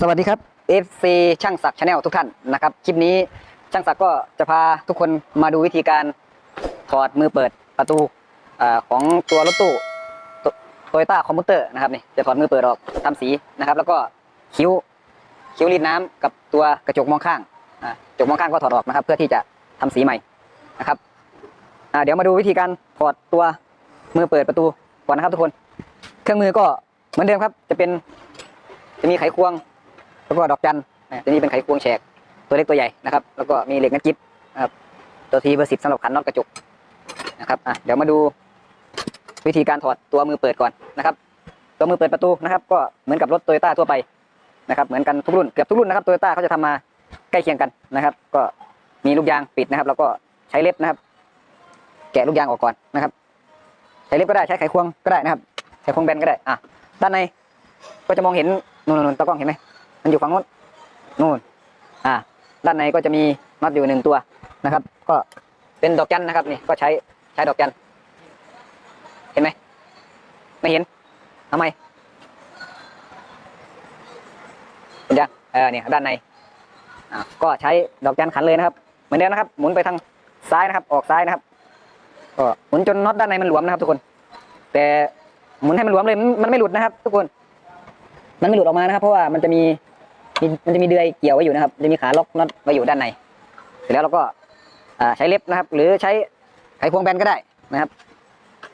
สวัสดีครับ FC ช่างศักดิ์ชาแนลทุกท่านนะครับ คลิปนี้ช่างศักดิ์ก็จะพาทุกคนมาดูวิธีการถอดมือเปิดประตูอของตัวรถตู้โตโยต้าคอมพิวเตอร์นะครับนี่จะถอดมือเปิดออกทำสีนะครับ แล้วก็คิ้วคิ้วรีดน้ำกับตัวกระจกมองข้างกระจกมองข้างก็ถอดออกนะครับ เพื่อที่จะทำสีใหม่นะครับเดี๋ยวมาดูวิธีการถอดตัวมือเปิดประตูก่อนนะครับทุกคน เครื่องมือก็เหมือนเดิมครับ จะเป็นจะมีไขควง แล้วก็ดอกจันนะตัวนี้เป็นไขควงแฉกตัวเล็กตัวใหญ่นะครับ แล้วก็มีเหล็กงัดกิ๊บนะครับตัวทีเบอร์สิบสำหรับขันน็อตกระจกนะครับอะเดี๋ยวมาดูวิธีการถอดตัวมือเปิดก่อนนะครับตัวมือเปิดประตูนะครับ ก็เหมือนกับรถโตโยต้าทั่วไปนะครับ เหมือนกันทุกรุ่นเกือบทุกรุ่นนะครับโตโยต้าเขาจะทำมาใกล้เคียงกันนะครับ ก็มีลูกยางปิดนะครับ แล้วก็ใช้เล็บนะครับ แกะลูกยางออกก่อนนะครับ ใช้เล็บก็ได้ใช้ไขควงก็ได้นะครับไขควงแบนก็ได้อะด้านในก็จะมองเห็นนู่นนู่นตะกล้องเห็นไหม มันอยู่ฝั่งโน้นนู่นอ่าด้านในก็จะมีน็อตอยู่หนึ่งตัวนะครับ ก็เป็นดอกจันนะครับนี่ก็ใช้ใช้ดอกจันเห็นไหมไม่เห็นทำไมเห็นยังเออเนี่ยด้านในอ่าก็ใช้ดอกจันขันเลยนะครับ เหมือนเดิมนะครับ หมุนไปทางซ้ายนะครับ ออกซ้ายนะครับก็หมุนจนน็อตด้านในมันหลวมนะครับ ทุกคน แต่หมุนให้มันหลวมเลยมันไม่หลุดนะครับ ทุกคน มันไม่หลุดออกมานะครับ เพราะว่ามันจะมี มันจะมีเดือยเกี่ยวไว้อยู่นะครับจะมีขาล็อกน็อตไว้อยู่ด้านในเสร็จแล้วเราก็ใช้เล็บนะครับ หรือใช้ไขควงแบนก็ได้นะครับ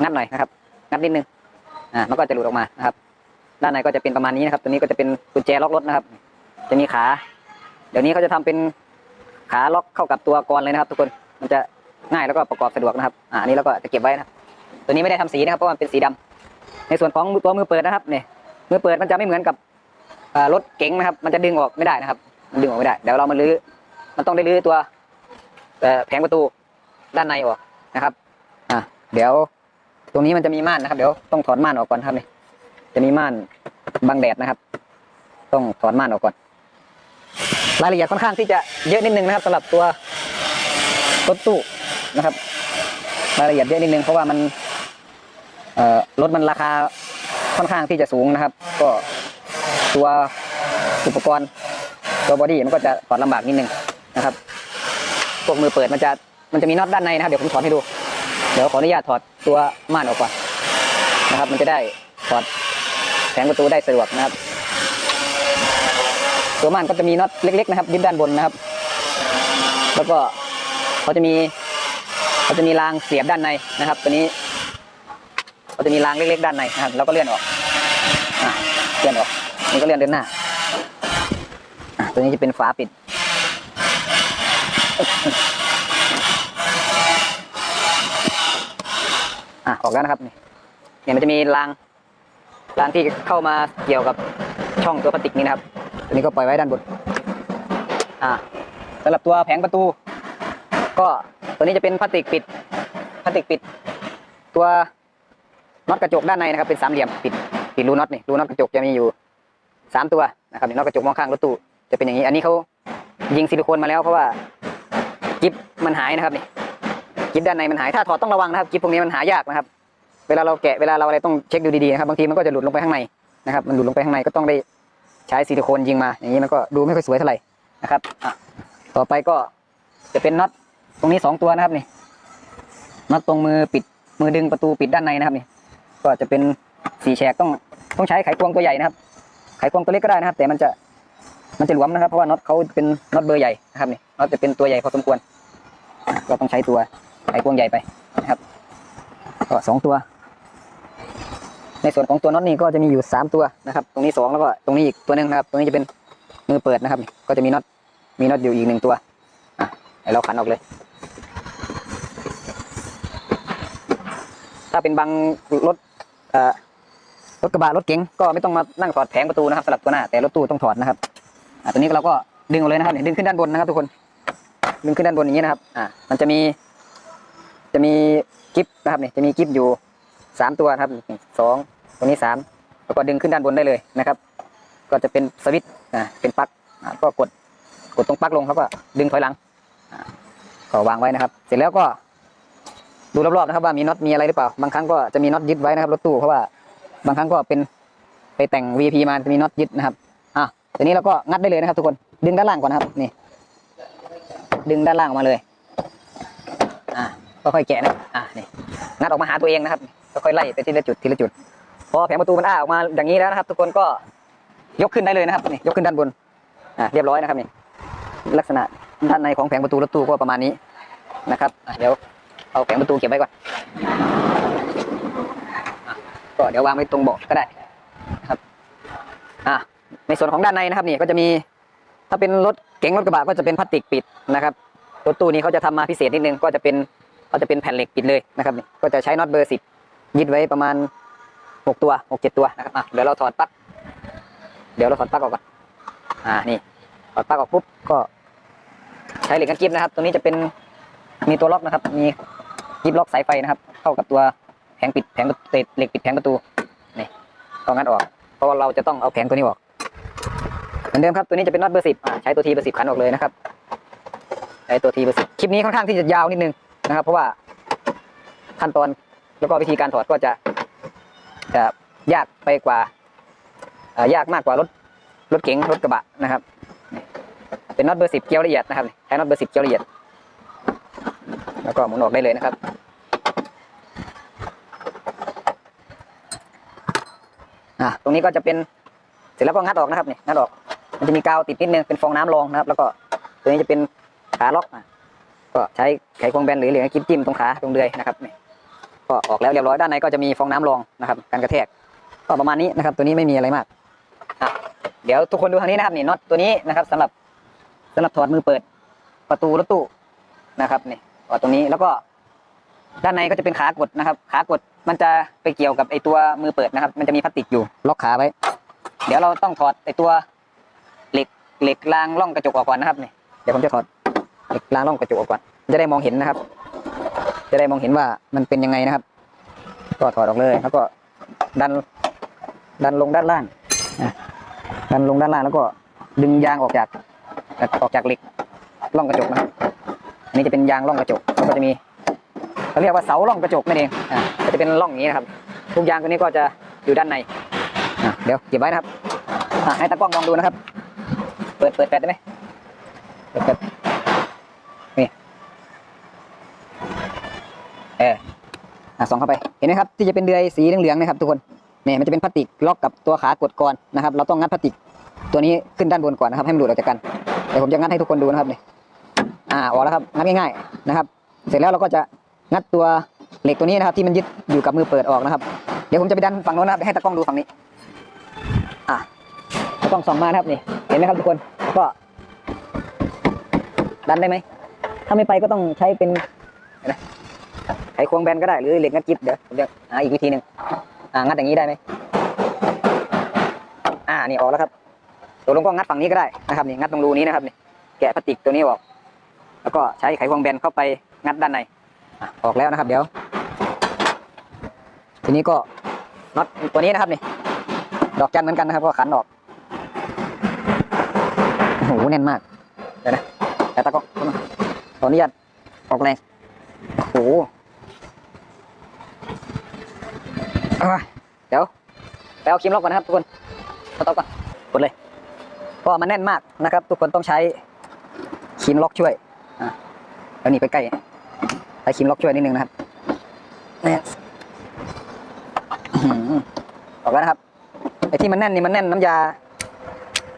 งัดหน่อยนะครับ งัดนิดนึงอ่ามันก็จะหลุดออกมานะครับ ด้านในก็จะเป็นประมาณนี้นะครับ ตัวนี้ก็จะเป็นกุญแจล็อกรถนะครับ จะมีขา เดี๋ยวนี้เขาจะทำเป็นขาล็อกเข้ากับตัวกรเลยนะครับ ทุกคนมันจะง่ายแล้วก็ประกอบสะดวกนะครับอ่าอันนี้เราก็จะเก็บไว้นะครับ ตัวนี้ไม่ได้ทำสีนะครับเพราะมันเป็นสีดำในส่วนของตัวมือเปิดนะครับเนี่ยมือเปิดมันจะไม่เหมือนกับ รถเก๋งนะครับ มันจะดึงออกไม่ได้นะครับ มันดึงออกไม่ได้เดี๋ยวเรามาลื้อมันต้องได้ลื้อตัวแผงประตูด้านในออกนะครับ อะเดี๋ยว ตรงนี้มันจะมีม่านนะครับ เดี๋ยวต้องถอดม่านออกก่อนครับนี่จะมีม่านบังแดดนะครับ ต้องถอดม่านออกก่อนรายละเอียดค่อนข้างที่จะเยอะนิดนึงนะครับสำหรับตัวรถตู้นะครับ รายละเอียดเยอะนิดนึงเพราะว่ามันเอ่อรถมันราคาค่อนข้างที่จะสูงนะครับ ก็ ตัวอุปกรณ์ตัวบอดี้มันก็จะถอดลำบากนิดนึงนะครับพวกมือเปิดมันจะมันจะมีน็อตด้านในนะครับเดี๋ยวผมถอดให้ดู เดี๋ยวขออนุญาตถอดตัวม่านออกก่อนนะครับ มันจะได้ถอดแผงประตูได้สะดวกนะครับ ตัวม่านก็จะมีน็อตเล็ก ๆ นะครับยึดด้านบนนะครับ แล้วก็เขาจะมีเขาจะมีรางเสียบด้านในนะครับ ตัวนี้ก็จะมีรางเล็กๆด้านในนะครับแล้วก็เลื่อนออกอเลื่อนออก นี่ก็เลื่อนเดินหน้าตัวนี้จะเป็นฝาปิด อะออกแล้วนะครับนี่เนี่ยมันจะมีรางรางที่เข้ามาเกี่ยวกับช่องตัวพลาสติกนี่นะครับ ตัวนี้ก็ปล่อยไว้ด้านบน อะสำหรับตัวแผงประตู ก็ตัวนี้จะเป็นพลาสติกปิดพลาสติกปิด ตัวน็อตกระจกด้านในนะครับเป็นสามเหลี่ยมปิดปิดรูน็อตนี่รูน็อตกระจกจะมีอยู่ สามตัวนะครับนี่น็อตกระจกมองข้างรถตู้จะเป็นอย่างนี้ อันนี้เขายิงซิลิโคนมาแล้วเพราะว่ากิฟมันหายนะครับนี่กิฟด้านในมันหายถ้าถอดต้องระวังนะครับกิฟพวกนี้มันหายากนะครับ เวลาเราแกะเวลาเราอะไรต้องเช็คดูดีๆนะครับบางทีมันก็จะหลุดลงไปข้างในนะครับ มันหลุดลงไปข้างในก็ต้องได้ใช้ซิลิโคนยิงมา อย่างนี้มันก็ดูไม่ค่อยสวยเท่าไหร่นะครับต่อไปก็จะเป็นน็อตตรงนี้สองตัวนะครับนี่น็อตตรงมือปิดมือดึงประตูปิดด้านในนะครับนี่ก็จะเป็นสี่แฉกต้องต้องใช้ไขควงตัวใหญ่นะครับ ไขควงตัวเล็กก็ได้นะครับ แต่มันจะมันจะหลวมนะครับ เพราะว่าน็อตเขาเป็นน็อตเบอร์ใหญ่นะครับนี่น็อตจะเป็นตัวใหญ่พอสมควร ก็ต้องใช้ตัวไขควงใหญ่ไปนะครับก็สองตัว ในส่วนของตัวน็อตนี่ก็จะมีอยู่สามตัวนะครับ ตรงนี้สองแล้วก็ตรงนี้อีกตัวหนึ่งนะครับ ตรงนี้จะเป็นมือเปิดนะครับ ก็จะมีน็อตมีน็อตอยู่อีกหนึ่งตัวอะเดี๋ยวเราขันออกเลย ถ้าเป็นบางรถอ่อ รถกระบะรถเก๋งก็ไม่ต้องมานั่งถอดแผงประตูนะครับสำหรับตัวหน้าแต่รถตู้ต้องถอดนะครับอ่าตัวนี้เราก็ดึงออกเลยนะครับเนี่ยดึงขึ้นด้านบนนะครับทุกคน ดึงขึ้นด้านบนอย่างนี้นะครับอ่ามันจะมี จะมีกิฟนะครับเนี่ยจะมีกิฟอยู่สามตัวครับสองตัวนี้สามแล้วก็ดึงขึ้นด้านบนได้เลยนะครับ ก็จะเป็นสวิตช์อ่าเป็นปลั๊กอ่าก็กดกดตรงปลั๊กลงครับก็ดึงถอยหลังอ่าก็วางไว้นะครับ เสร็จแล้วก็ดูรอบๆนะครับว่ามีน็อตมีอะไรหรือเปล่า บางครั้งก็จะมีน็อตยึดไว้นะครับรถตู้เพราะว่า บางครั้งก็เป็นไปแต่ง V.P มาจะมีน็อตยึดนะครับอะตัวนี้เราก็งัดได้เลยนะครับ ทุกคนดึงด้านล่างก่อนนะครับนี่ ดึงด้านล่างออกมาเลยอ่าค่อยๆแกะนะอ่านี่งัดออกมาหาตัวเองนะครับค่อยๆไล่ไปทีละจุดทีละจุด พอแผงประตูมันอ้าออกมาอย่างนี้แล้วนะครับ ทุกคนก็ยกขึ้นได้เลยนะครับนี่ยกขึ้นด้านบนอ่าเรียบร้อยนะครับนี่ลักษณะด้านในของแผงประตูรถตู้ก็ประมาณนี้นะครับเดี๋ยวเอาแผงประตูเก็บไว้ก่อน ก็เดี๋ยววางไว้ตรงเบาะก็ได้ครับอะในส่วนของด้านในนะครับนี่ก็จะมีถ้าเป็นรถเก๋งรถกระบะก็จะเป็นพลาสติกปิดนะครับรถตู้นี้เขาจะทำมาพิเศษนิดนึงก็จะเป็นเขาจะเป็นแผ่นเหล็กปิดเลยนะครับนี่ก็จะใช้น็อตเบอร์สิบยึดไว้ประมาณหกตัวหกเจ็ดตัวนะครับอะเดี๋ยวเราถอดปลั๊กเดี๋ยวเราถอดปลั๊กออกก่อนอ่านี่ถอดปลั๊กออกปุ๊บก็ใช้เหล็กกันกิ๊บนะครับ ตัวนี้จะเป็นมีตัวล็อกนะครับ มีกิบล็อกสายไฟนะครับ เข้ากับตัว แผงปิดแผงประตูเหล็กปิดแผงประตูนี่ต้องงัดออกเพราะว่าเราจะต้องเอาแผงตัวนี้ออกเหมือนเดิมครับตัวนี้จะเป็นน็อตเบอร์สิบใช้ตัวทีเบอร์สิบขันออกเลยนะครับใช้ตัวทีเบอร์สิบคลิปนี้ค่อนข้างที่จะยาวนิดนึงนะครับ เพราะว่าขั้นตอนแล้วก็วิธีการถอดก็จะจะยากไปกว่าอ่อยากมากกว่ารถรถเก๋งรถกระบะนะครับ เป็นน็อตเบอร์สิบเกลียวละเอียดนะครับใช้น็อตเบอร์สิบเกลียวละเอียด แล้วก็หมุนออกได้เลยนะครับ อะตรงนี้ก็จะเป็นเสร็จแล้วก็งัดออกนะครับนี่งัดออก มันจะมีกาวติดนิดนึงเป็นฟองน้ำรองนะครับ แล้วก็ตัวนี้จะเป็นขาล็อกอะก็ใช้ไขควงแบนหรือเหรียญกิ๊บจิ้มตรงขาตรงเดือยนะครับนี่ก็ออกแล้วเรียบร้อยด้านในก็จะมีฟองน้ำรองนะครับการกระแทกก็ประมาณนี้นะครับ ตัวนี้ไม่มีอะไรมากอะเดี๋ยวทุกคนดูทางนี้นะครับนี่น็อตตัวนี้นะครับสำหรับสำหรับถอดมือเปิดประตูรถตู้นะครับนี่ถอดตรงนี้แล้วก็ ด้านในก็จะเป็นขากดนะครับ ขากดมันจะไปเกี่ยวกับไอตัวมือเปิดนะครับ มันจะมีพลาสติกอยู่ล็อกขาไว้ เดี๋ยวเราต้องถอดไอตัวเหล็กเหล็กรางร่องกระจกออกก่อนนะครับนี่เดี๋ยวผมจะถอดเหล็กรางร่องกระจกออกก่อนจะได้มองเห็นนะครับ จะได้มองเห็นว่ามันเป็นยังไงนะครับ ก็ถอดออกเลยแล้วก็ดันดันลงด้านล่างอะดันลงด้านล่างแล้วก็ดึงยางออกจากออกจากเหล็กร่องกระจกนะครับอันนี้จะเป็นยางร่องกระจกแล้วก็จะมี เขาเรียกว่าเสาร่องกระจกนั่นเองอ่าก็จะเป็นร่องอย่างนี้นะครับทุกยางตัวนี้ก็จะอยู่ด้านในอะเดี๋ยวเก็บไว้นะครับอะให้ตากล้องมองดูนะครับ เปิดเปิดแฟลชได้ไหมเปิดแฟลชนี่เอออะส่องเข้าไปเห็นไหมครับที่จะเป็นเดือยสีเหลืองๆนะครับทุกคนเนี่ยมันจะเป็นพลาสติกล็อกกับตัวขากดก่อนนะครับ เราต้องงัดพลาสติกตัวนี้ขึ้นด้านบนก่อนนะครับ ให้มันหลุดออกจากกันเดี๋ยวผมจะงัดให้ทุกคนดูนะครับนี่อ่าออกแล้วครับงัดง่ายๆนะครับ เสร็จแล้วเราก็จะ งัดตัวเหล็กตัวนี้นะครับ ที่มันยึดอยู่กับมือเปิดออกนะครับ เดี๋ยวผมจะไปดันฝั่งโน้นนะครับให้ตากล้องดูฝั่งนี้ อะตากล้องส่องมานะครับนี่ เห็นไหมครับทุกคน ก็ดันได้ไหม ถ้าไม่ไปก็ต้องใช้เป็นไขควงแบนก็ได้หรือเหล็กงัดกิ๊บเดี๋ยวผมจะหาอีกวิธีหนึ่งอ่างัดอย่างนี้ได้ไหมอ่านี่ออกแล้วครับตัวลงก็งัดฝั่งนี้ก็ได้นะครับนี่งัดตรงรูนี้นะครับนี่แกะพลาสติกตัวนี้ออก แล้วก็ใช้ไขควงแบนเข้าไปงัดด้านใน ออกแล้วนะครับ เดี๋ยว ทีนี้ก็น็อตตัวนี้นะครับนี่ดอกจันเหมือนกันนะครับก็ขันออกโอ้โหแน่นมากเดี๋ยวนะแต่ตะก็ขออนุญาตออกแรงโอ้โหเอาเดี๋ยวไปเอาครีมล็อกก่อนนะครับทุกคนเอาต่อก่อนกดเลยเพราะมันแน่นมากนะครับ ทุกคนต้องใช้ครีมล็อกช่วยอะแล้วนี่ไปใกล้ ช้ครีมล็อกช่วยนิดนึงนะครับเนี่ยอื้อหือออกแล้วนะครับไอ้ที่มันแน่นนี่มันแน่นน้ำยา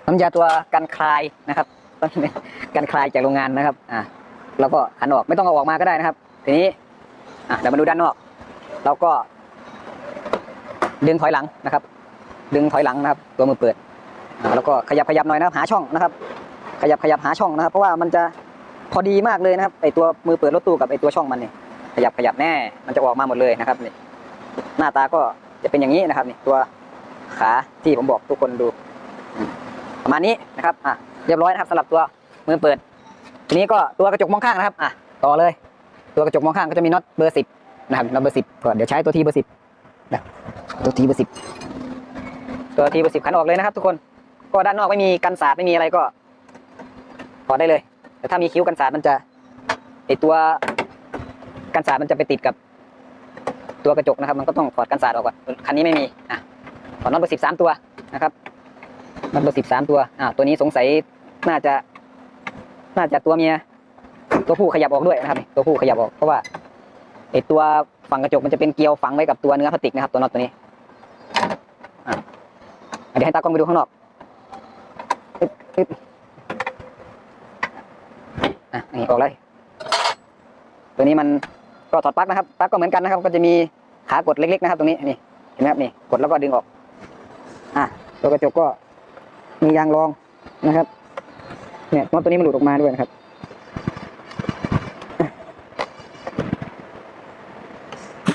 น้ำยาตัวกันคลายนะครับต้องกันคลายจากโรงงานนะครับ อะเราก็ขันออกไม่ต้องเอาออกมาก็ได้นะครับ ทีนี้อะเดี๋ยวมาดูด้านนอก เราก็ ดึงถอยหลังนะครับ ดึงถอยหลังนะครับ ตัวมือเปิดอ่าแล้วก็ขยับขยับหน่อยนะครับ หาช่องนะครับ ขยับขยับหาช่องนะครับ เพราะว่ามันจะ พอดีมากเลยนะครับไอตัวมือเปิดรถตู้กับไอตัวช่องมันเนี่ยขยับขยับแน่ มันจะออกมาหมดเลยนะครับนี่หน้าตาก็จะเป็นอย่างนี้นะครับนี่ตัวขาที่ผมบอกทุกคนดู ประมาณนี้นะครับอะเรียบร้อยนะครับสำหรับตัวมือเปิด ทีนี้ก็ตัวกระจกมองข้างนะครับอะต่อเลย ตัวกระจกมองข้างก็จะมีน็อตเบอร์สิบนะครับน็อตเบอร์สิบก่อนเดี๋ยวใช้ตัวทีเบอร์สิบนะตัวทีเบอร์สิบตัวทีเบอร์สิบขันออกเลยนะครับ ทุกคนก็ด้านนอกไม่มีกันสาดไม่มีอะไรก็ถอดได้เลย แต่ถ้ามีคิ้วกันสาดมันจะไอตัวกันสาดมันจะไปติดกับตัวกระจกนะครับ มันก็ต้องถอดกันสาดออกก่อนคันนี้ไม่มีอะถอดน็อตเบอร์สิบสามตัวนะครับน็อตเบอร์สิบสามตัวอ่าตัวนี้สงสัยน่าจะ น่าจะตัวเมีย ตัวผู้ขยับออกด้วยนะครับ ตัวผู้ขยับออกเพราะว่าไอตัวฝั่งกระจกมันจะเป็นเกลียวฝังไว้กับตัวเนื้อพลาสติกนะครับ ตัวน็อตตัวนี้อะเดี๋ยวให้ตากล้องไปดูข้างนอก อะนี่ออกเลย ตัวนี้มันก็ถอดปลั๊กนะครับปลั๊กก็เหมือนกันนะครับ ก็จะมีขากดเล็กๆนะครับ ตรงนี้นี่เห็นไหมครับนี่กดแล้วก็ดึงออก อะตัวกระจกก็มียางรองนะครับ เนี่ยน็อตตัวนี้มันหลุดออกมาด้วยนะครับ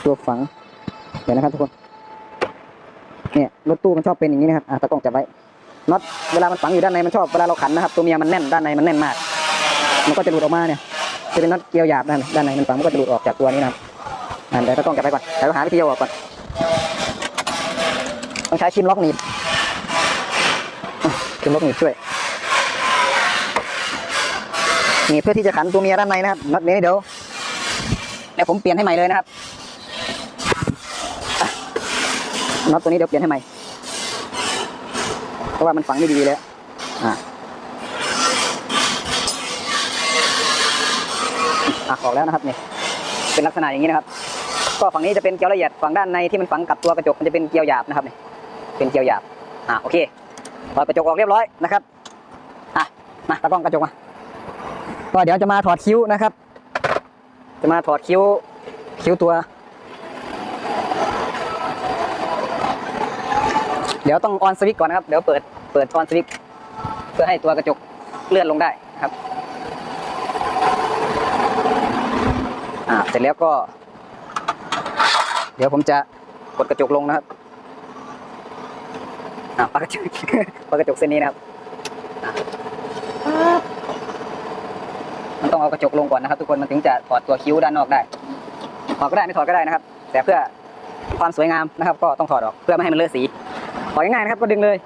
ตัวฝังเดี๋ยวนะครับทุกคนเนี่ยรถตู้มันชอบเป็นอย่างนี้นะครับอะตะกล้องจับไว้น็อตเวลามันฝังอยู่ด้านในมันชอบเวลาเราขันนะครับ ตัวเมียมันแน่นด้านในมันแน่นมาก มันก็จะหลุดออกมาเนี่ยจะเป็นน็อตเกลียวหยาบด้านด้านในมันฝังมันก็จะหลุดออกจากตัวนี้นะครับอะเดี๋ยวตะกล้องจับไว้ก่อนเดี๋ยวหาวิธีเอาออกก่อนต้องใช้ชิมล็อกหนีบชิมล็อกหนีบช่วยหนีบเพื่อที่จะขันตัวเมียด้านในนะครับน็อตนี้เดี๋ยวเดี๋ยวผมเปลี่ยนให้ใหม่เลยนะครับน็อตตัวนี้เดี๋ยวเปลี่ยนให้ใหม่เพราะว่ามันฝังไม่ดีแล้วอะ อะออกแล้วนะครับนี่เป็นลักษณะอย่างนี้นะครับ ก็ฝั่งนี้จะเป็นเกลียวละเอียดฝั่งด้านในที่มันฝังกับตัวกระจกมันจะเป็นเกลียวหยาบนะครับนี่เป็นเกลียวหยาบอะโอเคถอดกระจกออกเรียบร้อยนะครับอะมาตะกล้องกระจกมาก็เดี๋ยวจะมาถอดคิ้วนะครับ จะมาถอดคิ้วคิ้วตัว เดี๋ยวต้องออนสวิตก่อนนะครับ เดี๋ยวเปิดเปิดออนสวิตเพื่อให้ตัวกระจกเลื่อนลงได้ครับ อ่าเสร็จแล้วก็ เดี๋ยวผมจะกดกระจกลงนะครับอ่าปากกระจกปากกระจกเส้นนี้นะครับอ่ามันต้องเอากระจกลงก่อนนะครับทุกคนมันถึงจะถอดตัวคิ้วด้านนอกได้ถอดก็ได้ไม่ถอดก็ได้นะครับ แต่เพื่อความสวยงามนะครับ ก็ต้องถอดออกเพื่อไม่ให้มันเลอะสีถอดง่ายๆนะครับ ก็ดึงเลย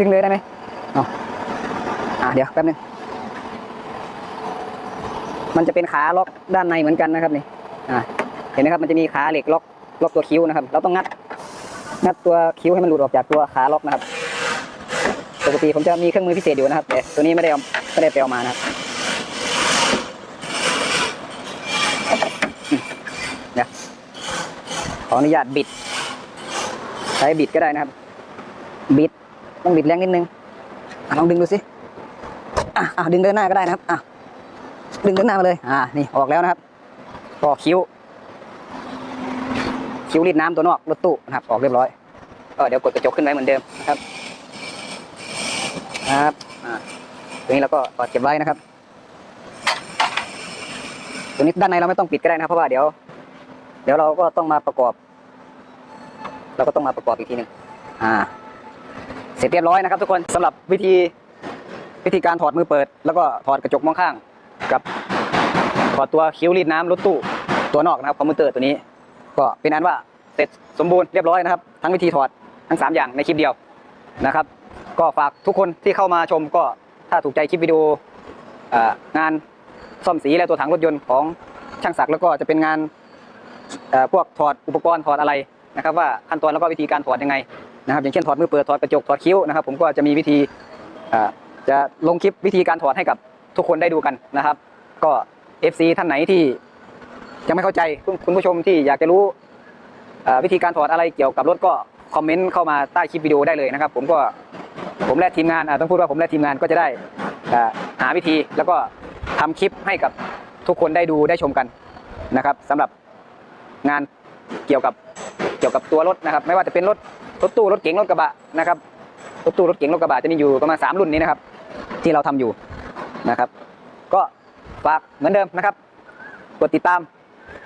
ดึงเลยได้ไหมเออ่าเดี๋ยวแป๊บนึง มันจะเป็นขาล็อกด้านในเหมือนกันนะครับนี่เห็นไหมครับมันจะมีขาเหล็กล็อกล็อกตัวคิ้วนะครับ เราต้องงัดงัดตัวคิ้วให้มันหลุดออกจากตัวขาล็อกนะครับปกติผมจะมีเครื่องมือพิเศษอยู่นะครับ แต่ตัวนี้ไม่ได้เอาไม่ได้ไปเอามานะครับเดี๋ยขออนุญาตบิด ใช้บิดก็ได้นะครับ บิดต้องบิดแรงนิดนึงลองดึงดูสิอะอะดึงเดินหน้าก็ได้นะครับอะ ดึงเดินหน้ามาเลย อ่า นี่ออกแล้วนะครับก็คิ้ว คิ้วรีดน้ำตัวนอกรถตู้นะครับ ออกเรียบร้อยก็เดี๋ยวกดกระจกขึ้นไว้เหมือนเดิมนะครับ ครับ อ่า ตัวนี้เราก็กดเก็บไว้นะครับ ตัวนี้ด้านในเราไม่ต้องปิดก็ได้นะครับ เพราะว่าเดี๋ยว เดี๋ยวเราก็ต้องมาประกอบ เราก็ต้องมาประกอบอีกทีหนึ่งอ่า เสร็จเรียบร้อยนะครับ ทุกคนสำหรับวิธีวิธีการถอดมือเปิด แล้วก็ถอดกระจกมองข้าง กับถอตัวคิ้วรีดน้ำรถตู้ตัวนอกนะครับคอมพิวเตอร์ตัวนี้ ก็เป็นอันว่าเสร็จสมบูรณ์เรียบร้อยนะครับ ทั้งวิธีถอดทั้ง 3 อย่างในคลิปเดียวนะครับ ก็ฝากทุกคนที่เข้ามาชมก็ถ้าถูกใจคลิปวิดีโองานซ่อมสีและตัวถังรถยนต์ของช่างศักดิ์แล้วก็จะเป็นงานพวกถอดอุปกรณ์ถอดอะไรนะครับ ว่าขั้นตอนแล้วก็วิธีการถอดยังไงนะครับ อย่างเช่นถอดมือเปิดถอดกระจกถอดคิ้วนะครับ ผมก็จะมีวิธีจะลงคลิปวิธีการถอดให้กับ ทุกคนได้ดูกันนะครับ ก็ FC ท่านไหนที่ยังไม่เข้าใจคุณคณผู้ชมที่อยากจะรู้วิธีการถอดอะไรเกี่ยวกับรถก็คอมเมนต์เข้ามาใต้คลิปวิดีโอได้เลยนะครับ ผมก็ผมและทีมงานต้องพูดว่าผมและทีมงานก็จะได้หาวิธีแล้วก็ทำคลิปให้กับทุกคนได้ดูได้ชมกันนะครับสำหรับงานเกี่ยวกับเกี่ยวกับตัวรถนะครับ ไม่ว่าจะเป็นรถรถตู้รถเก๋งรถกระบะนะครับรถตู้รถเก๋งรถกระบะจะมีอยู่ประมาณสามรุ่นนี้นะครับ ที่เราทำอยู่ นะครับ ก็ฝากเหมือนเดิมนะครับ กดติดตาม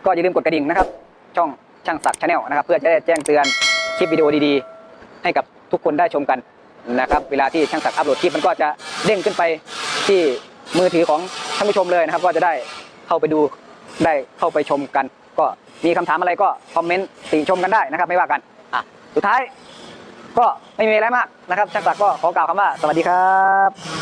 ก็อย่าลืมกดกระดิ่งนะครับ ช่องช่างศักดิ์ชาแนลนะครับ เพื่อจะได้แจ้งเตือนคลิปวิดีโอดีๆ ให้กับทุกคนได้ชมกันนะครับ เวลาที่ช่างศักดิ์อัปโหลดคลิปมันก็จะเด้งขึ้นไปที่มือถือของท่านผู้ชมเลยนะครับ ก็จะได้เข้าไปดูได้เข้าไปชมกัน ก็มีคำถามอะไรก็คอมเมนต์ติชมกันได้นะครับ ไม่ว่ากันอะสุดท้ายก็ไม่มีอะไรมากนะครับช่างศักดิ์ก็ขอกล่าวคำว่าสวัสดีครับ